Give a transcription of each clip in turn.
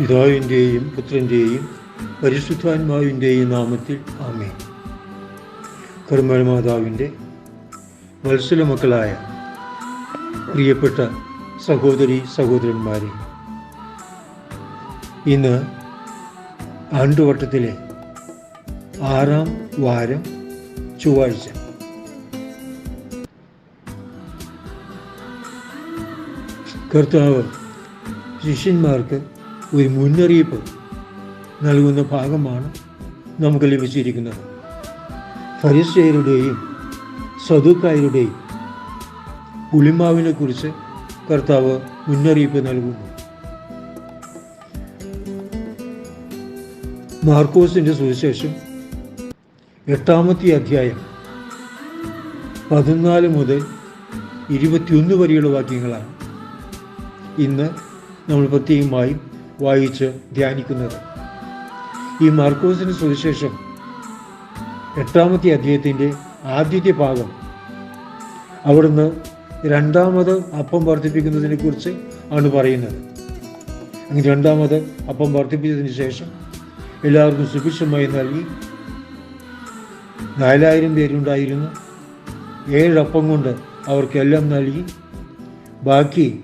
പിതാവിന്റെയും പുത്രന്റെയും പരിശുദ്ധാത്മാവിന്റെയും നാമത്തിൽ ആമേ കർമ്മൽ മാതാവിന്റെ വത്സല മക്കളായ പ്രിയപ്പെട്ട സഹോദരി സഹോദരന്മാരെ ഇന്ന് ആണ്ടുവട്ടത്തിലെ ആറാം വാരം ചൊവ്വാഴ്ച. കർത്താവ് ശിഷ്യന്മാർക്ക് ഒരു മുന്നറിയിപ്പ് നൽകുന്ന ഭാഗമാണ് നമുക്ക് ലഭിച്ചിരിക്കുന്നത്. ഫരിസയരുടെയും സദുക്കായരുടെയും പുളിമാവിനെ കുറിച്ച് കർത്താവ് മുന്നറിയിപ്പ് നൽകുന്നു. മാർക്കോസിന്റെ സുവിശേഷം എട്ടാമത്തെ അധ്യായം പതിനാല് മുതൽ ഇരുപത്തിയൊന്ന് വരെയുള്ള വാക്യങ്ങളാണ്. ഇന്ന് നമ്മൾ പ്രത്യേകമായും വായിച്ച് ധ്യാനിക്കുന്നത്. ഈ മാർക്കോസിന് സുവിശേഷം എട്ടാമത്തെ അധ്യായത്തിന്റെ ആദ്യത്തെ ഭാഗം. അവിടുന്ന് രണ്ടാമത് അപ്പം വർദ്ധിപ്പിക്കുന്നതിനെ കുറിച്ച് ആണ് പറയുന്നത്. അങ്ങനെ രണ്ടാമത് അപ്പം വർദ്ധിപ്പിച്ചതിന് ശേഷം എല്ലാവർക്കും സുഭിക്ഷമായി നൽകി. നാലായിരം പേരുണ്ടായിരുന്നു. ഏഴപ്പം കൊണ്ട് അവർക്കെല്ലാം നൽകി. ബാക്കി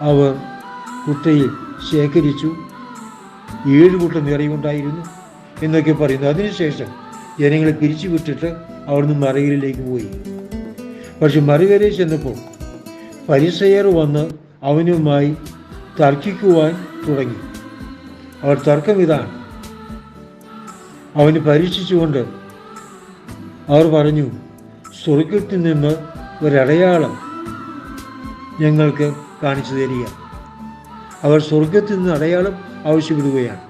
അവർ കുട്ടയിൽ ശേഖരിച്ചു. ഏഴ് കൂട്ടം നിറയുണ്ടായിരുന്നു എന്നൊക്കെ പറയുന്നു. അതിനുശേഷം ജനങ്ങളെ പിരിച്ചു വിട്ടിട്ട് അവിടുന്ന് മറയിലേക്ക് പോയി. പക്ഷെ മറുകരയിൽ ചെന്നപ്പോൾ പരിസയർ വന്ന് അവനുമായി തർക്കിക്കുവാൻ തുടങ്ങി. അവർ തർക്കം ഇതാണ്. അവന് പരീക്ഷിച്ചുകൊണ്ട് അവർ പറഞ്ഞു സ്വർഗത്തിൽ നിന്ന് ഒരടയാളം ഞങ്ങൾക്ക് കാണിച്ചു തരിക. അവർ സ്വർഗത്തിൽ നിന്ന് അടയാളം ആവശ്യപ്പെടുകയാണ്.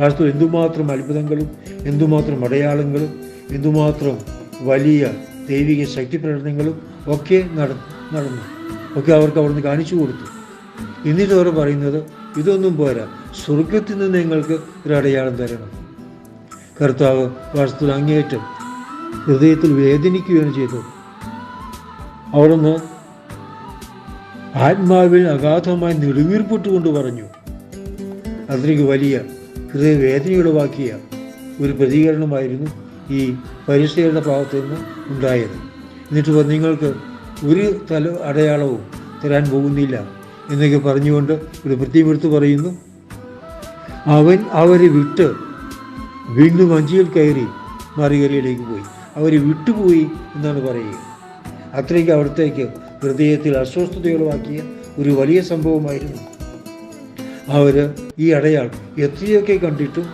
വാസ്തു എന്തുമാത്രം അത്ഭുതങ്ങളും എന്തുമാത്രം അടയാളങ്ങളും എന്തുമാത്രം വലിയ ദൈവിക ശക്തി പ്രകടനങ്ങളും ഒക്കെ നട നടന്നു. ഒക്കെ അവർക്ക് അവിടുന്ന് കാണിച്ചു കൊടുത്തു. എന്നിട്ട് അവർ പറയുന്നത് ഇതൊന്നും പോരാ. സ്വർഗത്തിൽ നിന്ന് നിങ്ങൾക്ക് ഒരു അടയാളം തരണം. കർത്താവ് വാസ്തു അങ്ങേയറ്റം ഹൃദയത്തിൽ വേദനിക്കുകയാണ് ചെയ്തത്. അവിടുന്ന് ആത്മാവിൽ അഗാധമായി നെടുവീർപ്പിട്ടുകൊണ്ട് പറഞ്ഞു. അത്രയ്ക്ക് വലിയ ഹൃദയവേദനയുളവാക്കിയ ഒരു പ്രതികരണമായിരുന്നു ഈ പരിശീലന ഭാഗത്തു നിന്ന് ഉണ്ടായത്. എന്നിട്ട് നിങ്ങൾക്ക് ഒരു തല അടയാളവും തരാൻ പോകുന്നില്ല എന്നൊക്കെ പറഞ്ഞുകൊണ്ട് ഒരു പ്രത്യേകമെടുത്ത് പറയുന്നു. അവൻ അവരെ വിട്ട് വീണ്ടും വഞ്ചിയിൽ കയറി മറികരയിലേക്ക് പോയി. അവർ വിട്ടുപോയി എന്നാണ് പറയുക. അത്രയ്ക്ക് അവിടത്തേക്ക് ഹൃദയത്തിൽ അസ്വസ്ഥതയുളവാക്കിയ ഒരു വലിയ സംഭവമായിരുന്നു. അവർ ഈ അടയാളം എത്രയൊക്കെ കണ്ടിട്ടും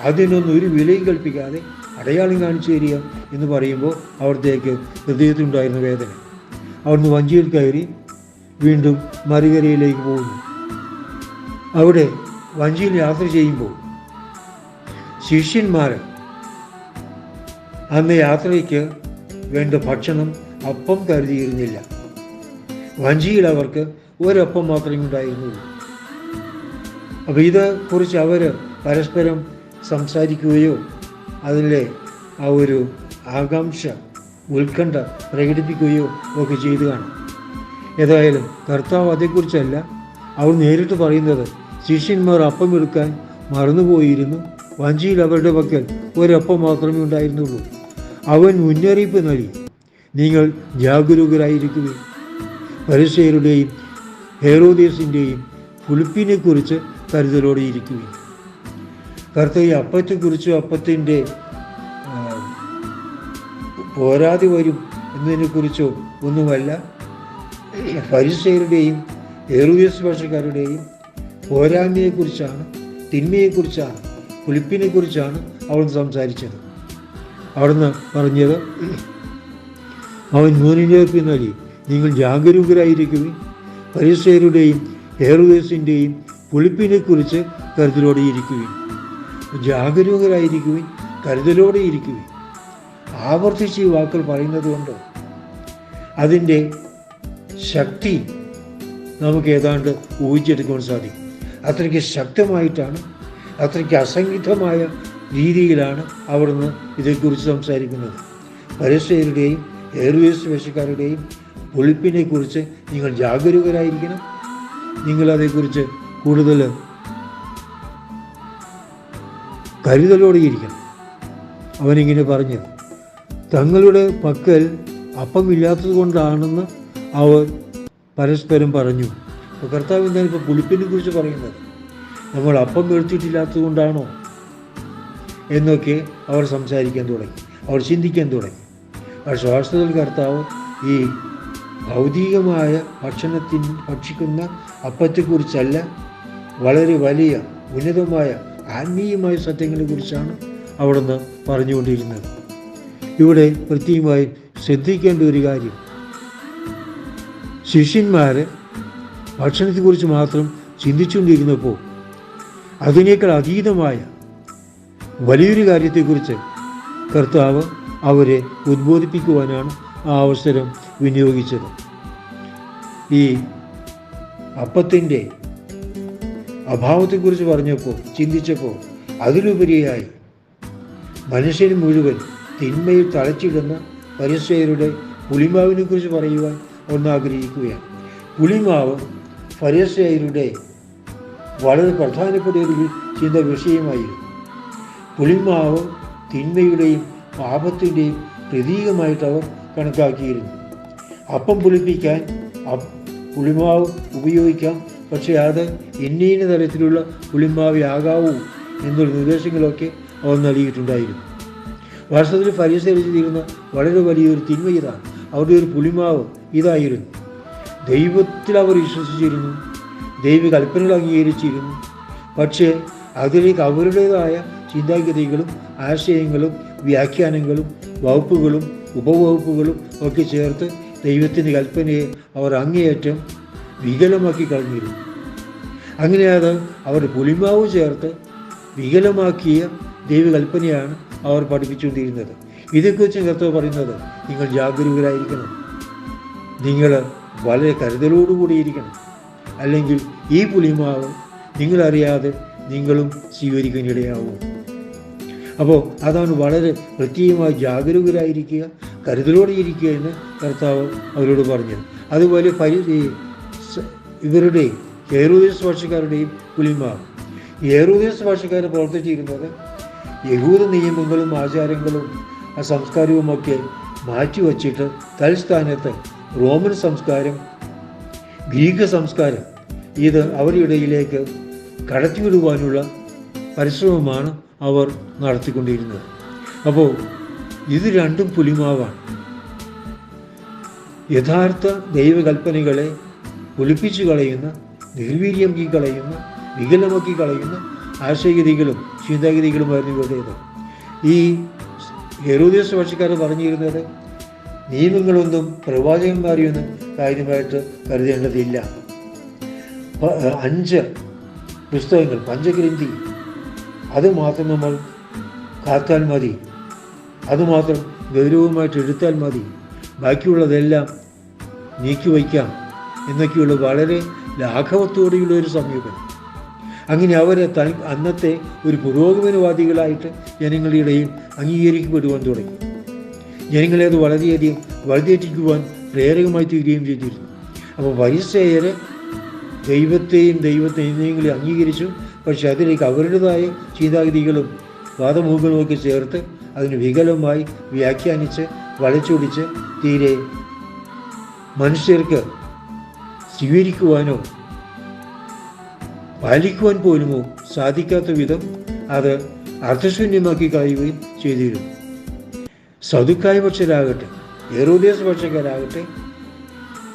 അതിനൊന്നും ഒരു വിലയും കൽപ്പിക്കാതെ അടയാളം കാണിച്ചു തരിക എന്ന് പറയുമ്പോൾ അവിടത്തേക്ക് ഹൃദയത്തിലുണ്ടായിരുന്ന വേദന. അവിടുന്ന് വഞ്ചിയിൽ കയറി വീണ്ടും മറുകരയിലേക്ക് പോകുന്നു. അവിടെ വഞ്ചിയിൽ യാത്ര ചെയ്യുമ്പോൾ ശിഷ്യന്മാർ അന്ന് യാത്രയ്ക്ക് വേണ്ട ഭക്ഷണം അപ്പം കരുതിയിരുന്നില്ല. വഞ്ചിയിൽ അവർക്ക് ഒരൊപ്പം മാത്രമേ ഉണ്ടായിരുന്നുള്ളൂ. അപ്പോൾ ഇത് കുറിച്ച് അവർ പരസ്പരം സംസാരിക്കുകയോ അതിലെ ആ ഒരു ആകാംക്ഷ ഉത്കണ്ഠ പ്രകടിപ്പിക്കുകയോ ഒക്കെ ചെയ്തു കാണും. ഏതായാലും കർത്താവ് അതേക്കുറിച്ചല്ല അവർ നേരിട്ട് പറയുന്നത് ശിഷ്യന്മാർ അപ്പം എടുക്കാൻ മറന്നുപോയിരുന്നു. വഞ്ചിയിൽ അവരുടെ പക്കൽ ഒരപ്പം മാത്രമേ ഉണ്ടായിരുന്നുള്ളൂ. അവൻ മുന്നറിയിപ്പ് നൽകി നിങ്ങൾ ജാഗരൂകരായിരിക്കുക പരിസയരുടെയും ഹേറോദേസിന്റെയും പുളിപ്പിനെക്കുറിച്ച് കരുതലോടെ ഇരിക്കുകയും കർത്തവ്യ അപ്പത്തെക്കുറിച്ചും അപ്പത്തിന്റെ പോരാതെ വരും എന്നതിനെക്കുറിച്ചോ ഒന്നുമല്ല. പരിസയരുടെയും ഹേറോദേസ് ഭാഷക്കാരുടെയും പോരായ്മയെക്കുറിച്ചാണ് തിന്മയെക്കുറിച്ചാണ് കുളിപ്പിനെക്കുറിച്ചാണ് അവിടുന്ന് സംസാരിച്ചത്. അവിടുന്ന് പറഞ്ഞത് അവൻ മൂന്നിന്റെ നൽകി നിങ്ങൾ ജാഗരൂകരായിരിക്കുകയും പരീക്ഷയുടെയും ഹെയർവേസിന്റെയും പുളിപ്പിനെക്കുറിച്ച് കരുതലോടെ ഇരിക്കുകയും ജാഗരൂകരായിരിക്കുകയും കരുതലോടെ ഇരിക്കുകയും ആവർത്തിച്ച് ഈ വാക്കുകൾ പറയുന്നത് കൊണ്ട്? അതിന്റെ ശക്തി നമുക്ക് ഏതാണ്ട് ഊഹിച്ചെടുക്കുവാൻ സാധിക്കും. അത്രയ്ക്ക് ശക്തമായിട്ടാണ് അത്രയ്ക്ക് അസംഗിതമായ രീതിയിലാണ് അവിടുന്ന് ഇതേക്കുറിച്ച് സംസാരിക്കുന്നത്. പരസ്യരുടെയും എയർവേസ് വേഷക്കാരുടെയും പൊളിപ്പിനെ കുറിച്ച് നിങ്ങൾ ജാഗരൂകരായിരിക്കണം. നിങ്ങൾ അതേക്കുറിച്ച് കൂടുതൽ കരുതലോടെ ഇരിക്കണം അവനിങ്ങനെ പറഞ്ഞു തങ്ങളുടെ പക്കൽ അപ്പമില്ലാത്തത് കൊണ്ടാണെന്ന് അവർ പരസ്പരം പറഞ്ഞു. അപ്പോൾ കർത്താവ് എന്താണ് ഇപ്പോൾ പുളിപ്പിനെ കുറിച്ച് പറയുന്നത്? നമ്മൾ അപ്പം മേടിച്ചിട്ടില്ലാത്തത് കൊണ്ടാണോ എന്നൊക്കെ അവർ സംസാരിക്കാൻ തുടങ്ങി. അവർ ചിന്തിക്കാൻ തുടങ്ങി. ആ ശ്വാസത്തിൽ കർത്താവ് ഈ ഭൗതികമായ ഭക്ഷണത്തിന് ഭക്ഷിക്കുന്ന അപ്പത്തെക്കുറിച്ചല്ല വളരെ വലിയ ഉന്നതമായ ആത്മീയമായ സത്യങ്ങളെക്കുറിച്ചാണ് അവിടുന്ന് പറഞ്ഞുകൊണ്ടിരുന്നത്. ഇവിടെ പ്രത്യേകമായി ശ്രദ്ധിക്കേണ്ട ഒരു കാര്യം. ശിഷ്യന്മാർ ഭക്ഷണത്തെക്കുറിച്ച് മാത്രം ചിന്തിച്ചുകൊണ്ടിരുന്നപ്പോൾ അതിനേക്കാൾ അതീതമായ വലിയൊരു കാര്യത്തെക്കുറിച്ച് കർത്താവ് അവരെ ഉദ്ബോധിപ്പിക്കുവാനാണ് ആ അവസരം വിനിയോഗിച്ചത്. ഈ അപ്പത്തിന്റെ അഭാവത്തെക്കുറിച്ച് പറഞ്ഞപ്പോൾ ചിന്തിച്ചപ്പോൾ അതിലുപരിയായി മനുഷ്യന് മുഴുവൻ തിന്മയിൽ തളച്ചിടുന്ന പരിസയരുടെ പുളിമാവിനെ കുറിച്ച് പറയുവാൻ ഒന്നാഗ്രഹിക്കുകയാണ്. പുളിമാവ് ഫരിസയരുടെ വളരെ പ്രധാനപ്പെട്ട ഒരു ചിന്ത വിഷയമായിരുന്നു. പുളിമാവ് തിന്മയുടെയും പാപത്തിന്റെയും പ്രതീകമായിട്ട് അവർ കണക്കാക്കിയിരുന്നു. അപ്പം പുളിപ്പിക്കാൻ പുളിമാവ് ഉപയോഗിക്കാം. പക്ഷേ അത് ഇന്ന ഇന്ന തരത്തിലുള്ള പുളിമാവിയാകാവൂ എന്നൊരു നിർദ്ദേശങ്ങളൊക്കെ അവർ നൽകിയിട്ടുണ്ടായിരുന്നു. വാസ്തവത്തിൽ പരിസരിച്ചിരുന്ന വളരെ വലിയൊരു തിന്മ ഇതാണ് അവരുടെ ഒരു പുളിമാവ് ഇതായിരുന്നു. ദൈവത്തിൽ അവർ വിശ്വസിച്ചിരുന്നു ദൈവ കൽപ്പനകൾ അംഗീകരിച്ചിരുന്നു. പക്ഷേ അതിലേക്ക് അവരുടേതായ ചിന്താഗതികളും ആശയങ്ങളും വ്യാഖ്യാനങ്ങളും വകുപ്പുകളും ഉപവകുപ്പുകളും ഒക്കെ ചേർത്ത് ദൈവത്തിന്റെ കൽപ്പനയെ അവർ അങ്ങേയറ്റം വികലമാക്കി കളഞ്ഞിരുന്നു. അങ്ങനെ അത് അവർ പുലിമാവ് ചേർത്ത് വികലമാക്കിയ ദൈവകൽപ്പനയാണ് അവർ പഠിപ്പിച്ചുകൊണ്ടിരുന്നത്. ഇതേക്കുറിച്ച് കർത്തവ് പറയുന്നത് നിങ്ങൾ ജാഗരൂകരായിരിക്കണം. നിങ്ങൾ വളരെ കരുതലോടുകൂടിയിരിക്കണം അല്ലെങ്കിൽ ഈ പുലിമാവ് നിങ്ങളറിയാതെ നിങ്ങളും സ്വീകരിക്കാനിടയാവും അപ്പോൾ അതാണ് വളരെ പ്രത്യേകമായി ജാഗരൂകരായിരിക്കുക കരുതലോടെ ഇരിക്കുക എന്ന് കർത്താവ് അവരോട് പറഞ്ഞു. അതുപോലെ സ- ഇവരുടെയും ഏറുദേശ ഭാഷക്കാരുടെയും പുലിമാർ ഏറുദേശ ഭാഷക്കാർ പ്രവർത്തിച്ചിരുന്നത് യഹൂദ നിയമങ്ങളും ആചാരങ്ങളും ആ സംസ്കാരവുമൊക്കെ മാറ്റിവച്ചിട്ട് തൽസ്ഥാനത്ത് റോമൻ സംസ്കാരം ഗ്രീക്ക് സംസ്കാരം ഇത് അവരിടയിലേക്ക് കടത്തിവിടുവാനുള്ള പരിശ്രമമാണ് അവർ നടത്തിക്കൊണ്ടിരുന്നത്. അപ്പോൾ ഇത് രണ്ടും പുലിമാവാണ്. യഥാർത്ഥ ദൈവകൽപ്പനകളെ പുലിപ്പിച്ചു കളയുന്ന നിർവീര്യമാക്കി കളയുന്ന വികലമാക്കി കളയുന്ന ആശയഗതികളും ചിന്താഗതികളുമായിരുന്നു ഇവരുടേത് ഈ ഹെറോദിയസ് ഭാഷക്കാർ പറഞ്ഞിരുന്നത് നിയമങ്ങളൊന്നും പ്രവാചകന്മാരെയൊന്നും കാര്യമായിട്ട് കരുതേണ്ടതില്ല. അഞ്ച് പുസ്തകങ്ങൾ പഞ്ചഗ്രന്ഥി അത് മാത്രം നമ്മൾ കാത്താൽ മതി. അതുമാത്രം ഗൗരവമായിട്ട് എടുത്താൽ മതി. ബാക്കിയുള്ളതെല്ലാം നീക്കിവയ്ക്കാം എന്നൊക്കെയുള്ള വളരെ ലാഘവത്തോടെയുള്ള ഒരു സമീപനം അങ്ങനെ അവരെ തൻ അന്നത്തെ ഒരു പുരോഗമനവാദികളായിട്ട് ജനങ്ങളുടെ ഇടയിൽ അംഗീകരിക്കപ്പെടുവാൻ തുടങ്ങി. ജനങ്ങളെ അത് വളരെയധികം വഴുതേറ്റിക്കുവാൻ പ്രേരകമായി തീരുകയും ചെയ്തിരുന്നു. അപ്പോൾ വൈസേയര് ദൈവത്തെയും ദൈവത്തെയും അംഗീകരിച്ചു. പക്ഷെ അതിലേക്ക് അവരുടേതായ ചിന്താഗതികളും വാദമുഖങ്ങളും ഒക്കെ ചേർത്ത് അതിന് വികലമായി വ്യാഖ്യാനിച്ച് വളച്ചൊടിച്ച് തീരെ മനുഷ്യർക്ക് സ്വീകരിക്കുവാനോ പാലിക്കുവാൻ പോലുമോ സാധിക്കാത്ത വിധം അത് അർത്ഥശൂന്യമാക്കി കളയുകയും ചെയ്തിരുന്നു. സതുക്കായ പക്ഷരാകട്ടെ ഏറോദേസ പക്ഷക്കാരാകട്ടെ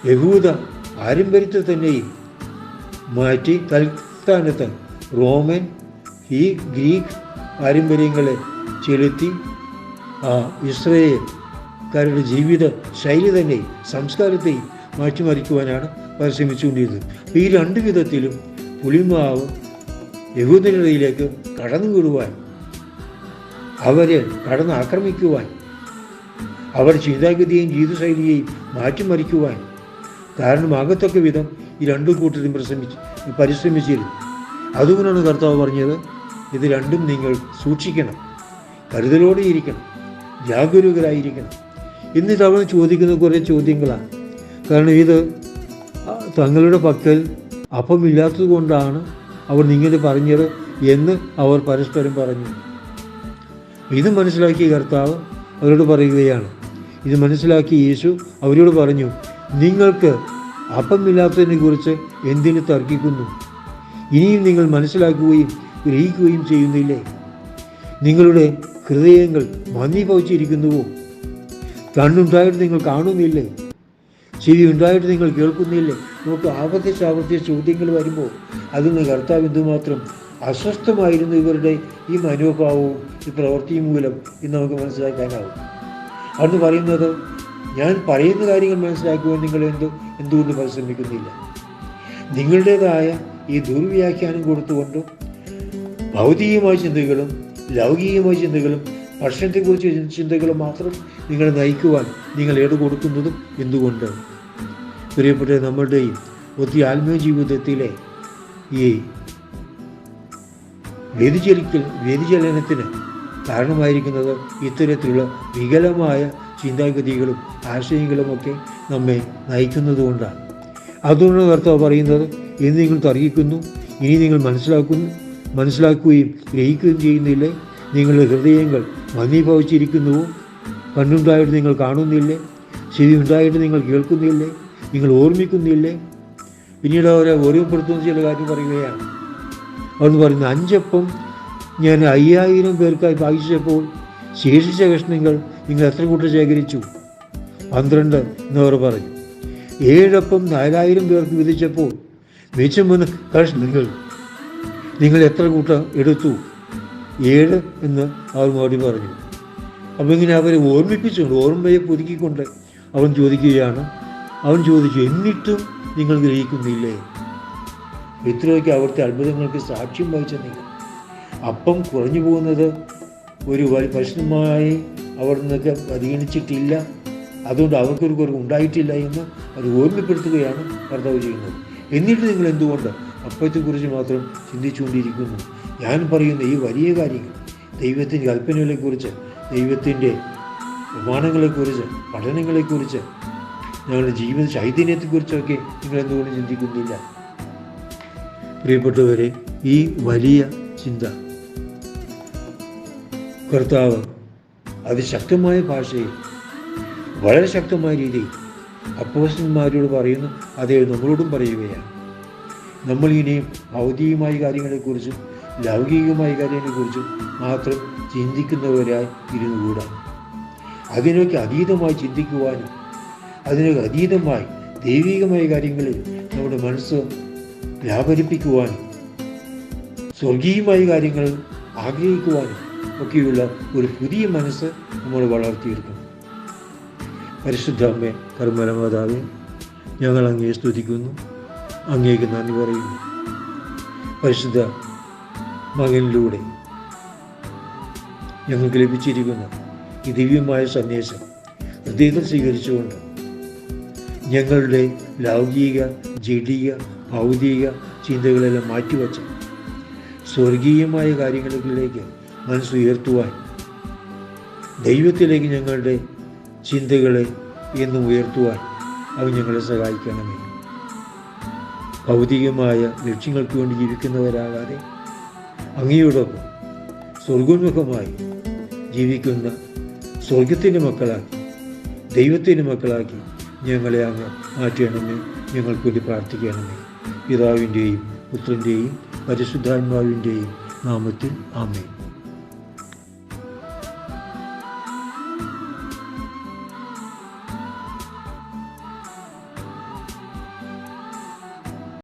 യഹൂദ പാരമ്പര്യത്തെ തന്നെയും മാറ്റി തൽസ്ഥാനത്ത് റോമൻ ഈ ഗ്രീക്ക് പാരമ്പര്യങ്ങളെ ചെലുത്തി ഇസ്രയേൽക്കാരുടെ ജീവിത ശൈലി തന്നെ സംസ്കാരത്തെയും മാറ്റിമറിക്കുവാനാണ് പരിശ്രമിച്ചുകൊണ്ടിരുന്നത്. ഈ രണ്ട് വിധത്തിലും പുളിമാവ് യഹൂദനിടയിലേക്ക് കടന്നു വിടുവാൻ അവരെ കടന്ന് ആക്രമിക്കുവാൻ അവർ ചിന്താഗതിയെയും ജീവിതശൈലിയെയും മാറ്റിമറിക്കുവാൻ കാരണമാകത്തക്ക വിധം ഈ രണ്ടു കൂട്ടരും പരിശ്രമിച്ച് പരിശ്രമിച്ചിരുന്നു. അതുകൊണ്ടാണ് കർത്താവ് പറഞ്ഞത് ഇത് രണ്ടും നിങ്ങൾ സൂക്ഷിക്കണം. കരുതലോടെ ഇരിക്കണം ജാഗരൂകരായിരിക്കണം. ഇന്ന് തവണ ചോദിക്കുന്ന കുറേ ചോദ്യങ്ങളാണ്. കാരണം ഇത് തങ്ങളുടെ പക്കൽ അപ്പമില്ലാത്തത് കൊണ്ടാണ് അവർ നിങ്ങളെ പറഞ്ഞത് എന്ന് അവർ പരസ്പരം പറഞ്ഞു. ഇത് മനസ്സിലാക്കിയ കർത്താവ് അവരോട് പറയുകയാണ്. ഇത് മനസ്സിലാക്കി യേശു അവരോട് പറഞ്ഞു നിങ്ങൾക്ക് അപ്പമില്ലാത്തതിനെ കുറിച്ച് എന്തിനു തർക്കിക്കുന്നു? ഇനിയും നിങ്ങൾ മനസ്സിലാക്കുകയും ഗ്രഹിക്കുകയും ചെയ്യുന്നില്ലേ? നിങ്ങളുടെ ഹൃദയങ്ങൾ മന്ദിഭവിച്ചിരിക്കുന്നുവോ? കണ്ണുണ്ടായിട്ട് നിങ്ങൾ കാണുന്നില്ലേ? ചെവി ഉണ്ടായിട്ട് നിങ്ങൾ കേൾക്കുന്നില്ലേ? നമുക്ക് ആവർത്തിച്ച് ആവർത്തിച്ച് ചോദ്യങ്ങൾ വരുമ്പോൾ അതിൽ നിന്ന് കർത്താവ് എന്തുമാത്രം അസ്വസ്ഥമായിരുന്നു ഇവരുടെ ഈ മനോഭാവവും ഈ പ്രവൃത്തിയും മൂലം ഇന്ന് നമുക്ക് മനസ്സിലാക്കാനാവും. അവിടുന്ന് പറയുന്നത് ഞാൻ പറയുന്ന കാര്യങ്ങൾ മനസ്സിലാക്കുവാൻ നിങ്ങൾ എന്ത് എന്തുകൊണ്ട് പരിശ്രമിക്കുന്നില്ല? നിങ്ങളുടേതായ ഈ ദുർവ്യാഖ്യാനം കൊടുത്തുകൊണ്ട് ഭൗതികമായ ചിന്തകളും ലൗകികമായ ചിന്തകളും ഭക്ഷണത്തെക്കുറിച്ച് ചിന്തകളും മാത്രം നിങ്ങളെ നയിക്കുവാൻ നിങ്ങൾ ഏട് കൊടുക്കുന്നതും എന്തുകൊണ്ട്? പ്രിയപ്പെട്ട നമ്മളുടെയും ഒത്തിരി ആത്മീയ ജീവിതത്തിലെ ഈ വ്യതിചലിക്കൽ വ്യതിചലനത്തിന് കാരണമായിരിക്കുന്നത് ഇത്തരത്തിലുള്ള വികലമായ ചിന്താഗതികളും ആശയങ്ങളും ഒക്കെ നമ്മെ നയിക്കുന്നതുകൊണ്ടാണ് അതുകൊണ്ട് കർത്താവ് പറയുന്നത് ഇനി നിങ്ങൾ തർക്കിക്കുന്നു ഇനി നിങ്ങൾ മനസ്സിലാക്കുന്നു മനസ്സിലാക്കുകയും ഗ്രഹിക്കുകയും ചെയ്യുന്നില്ലേ? നിങ്ങളുടെ ഹൃദയങ്ങൾ മന്ദീഭവിച്ചിരിക്കുന്നുവോ കണ്ണുണ്ടായിട്ട് നിങ്ങൾ കാണുന്നില്ലേ? ചെവി ഉണ്ടായിട്ട് നിങ്ങൾ കേൾക്കുന്നില്ലേ? നിങ്ങൾ ഓർമ്മിക്കുന്നില്ലേ? പിന്നീട് അവരെ ഓർമ്മപ്പെടുത്തുന്ന ചില കാര്യം പറയുകയാണ്. അവിടുന്ന് പറയുന്ന അഞ്ചപ്പം ഞാൻ അയ്യായിരം പേർക്കായി ഭാഗിച്ചപ്പോൾ ശേഷിച്ച കഷ്ണങ്ങൾ നിങ്ങൾ എത്ര കൂട്ടം ശേഖരിച്ചു? പന്ത്രണ്ട് എന്നവർ പറഞ്ഞു. ഏഴപ്പം നാലായിരം പേർക്ക് വിധിച്ചപ്പോൾ മിച്ചം വന്ന കഷ്ണങ്ങൾ നിങ്ങൾ എത്ര കൂട്ടം എടുത്തു? ഏഴ് എന്ന് അവർ മറുപടി പറഞ്ഞു. അപ്പം ഇങ്ങനെ അവരെ ഓർമ്മിപ്പിച്ചുകൊണ്ട് ഓർമ്മയെ പുതുക്കിക്കൊണ്ട് അവൻ ചോദിക്കുകയാണ് അവൻ ചോദിച്ചു എന്നിട്ടും നിങ്ങൾ ഗ്രഹിക്കുന്നില്ലേ? ഇത്രയൊക്കെ അവിടുത്തെ അത്ഭുതങ്ങൾക്ക് സാക്ഷ്യം വഹിച്ച നിങ്ങൾ. അപ്പം കുറഞ്ഞു പോകുന്നത് ഒരു പ്രശ്നമായി അവിടെ നിന്നൊക്കെ പരിഗണിച്ചിട്ടില്ല അതുകൊണ്ട് അവർക്കൊരു കുറവ് ഉണ്ടായിട്ടില്ല എന്ന് അത് ഓർമ്മപ്പെടുത്തുകയാണ് കർത്താവ് ചെയ്യുന്നത്. എന്നിട്ട് നിങ്ങൾ എന്തുകൊണ്ട് അപ്പത്തെക്കുറിച്ച് മാത്രം ചിന്തിച്ചുകൊണ്ടിരിക്കുന്നു. ഞാൻ പറയുന്ന ഈ വലിയ കാര്യങ്ങൾ ദൈവത്തിന്റെ കൽപ്പനകളെക്കുറിച്ച് ദൈവത്തിന്റെ പ്രമാണങ്ങളെക്കുറിച്ച് പഠനങ്ങളെക്കുറിച്ച് ഞങ്ങളുടെ ജീവിത ചൈതന്യത്തെക്കുറിച്ചൊക്കെ നിങ്ങൾ എന്തുകൊണ്ട് ചിന്തിക്കുന്നില്ല? പ്രിയപ്പെട്ടവരെ ഈ വലിയ ചിന്ത കർത്താവ് അതിശക്തമായ ഭാഷയിൽ വളരെ ശക്തമായ രീതിയിൽ അപ്പോസ്റ്റന്മാരോട് പറയുന്നു അതേ നമ്മളോടും പറയുകയാണ്. നമ്മൾ ഇനിയും ഭൗതികമായ കാര്യങ്ങളെക്കുറിച്ചും ലൗകികമായ കാര്യങ്ങളെക്കുറിച്ചും മാത്രം ചിന്തിക്കുന്നവരായി ഇരുന്നു ഇരുന്നുകൂടാ. അതിനൊക്കെ അതീതമായി ചിന്തിക്കുവാനും അതിനൊക്കെ അതീതമായി ദൈവികമായ കാര്യങ്ങളിൽ നമ്മുടെ മനസ്സ് വ്യാപരിപ്പിക്കുവാനും സ്വർഗീയമായ കാര്യങ്ങൾ ആഗ്രഹിക്കുവാനും ഒക്കെയുള്ള ഒരു പുതിയ മനസ്സ് നമ്മൾ വളർത്തിയെടുക്കണം. പരിശുദ്ധ അമ്മേ ഞങ്ങൾ അങ്ങേ സ്തുതിക്കുന്നു. അങ്ങേക്ക് നന്ദി പറയുന്നു. പരിശുദ്ധ മകനിലൂടെ ഞങ്ങൾക്ക് ലഭിച്ചിരിക്കുന്ന ഈ ദിവ്യമായ സന്ദേശം ഹൃദയത്തിൽ സ്വീകരിച്ചുകൊണ്ട് ഞങ്ങളുടെ ലൗകിക ജഡിക ഭൗതിക ചിന്തകളെല്ലാം മാറ്റിവെച്ച് സ്വർഗീയമായ കാര്യങ്ങളിലേക്ക് മനസ്സുയർത്തുവാൻ ദൈവത്തിലേക്ക് ഞങ്ങളുടെ ചിന്തകളെ എന്നും ഉയർത്തുവാൻ അവ ഞങ്ങളെ സഹായിക്കണമേ. ഭൗതികമായ ലക്ഷ്യങ്ങൾക്ക് വേണ്ടി ജീവിക്കുന്നവരാകാതെ അങ്ങയോടൊപ്പം സ്വർഗോന്മുഖമായി ജീവിക്കുന്ന സ്വർഗത്തിന്റെ മക്കളാക്കി ദൈവത്തിന്റെ മക്കളാക്കി ഞങ്ങളെ അങ്ങ് മാറ്റണമേ. ഞങ്ങൾക്ക് വേണ്ടി പ്രാർത്ഥിക്കണമേ. പിതാവിന്റെയും പുത്രന്റെയും പരിശുദ്ധാത്മാവിന്റെയും നാമത്തിൽ ആമേൻ.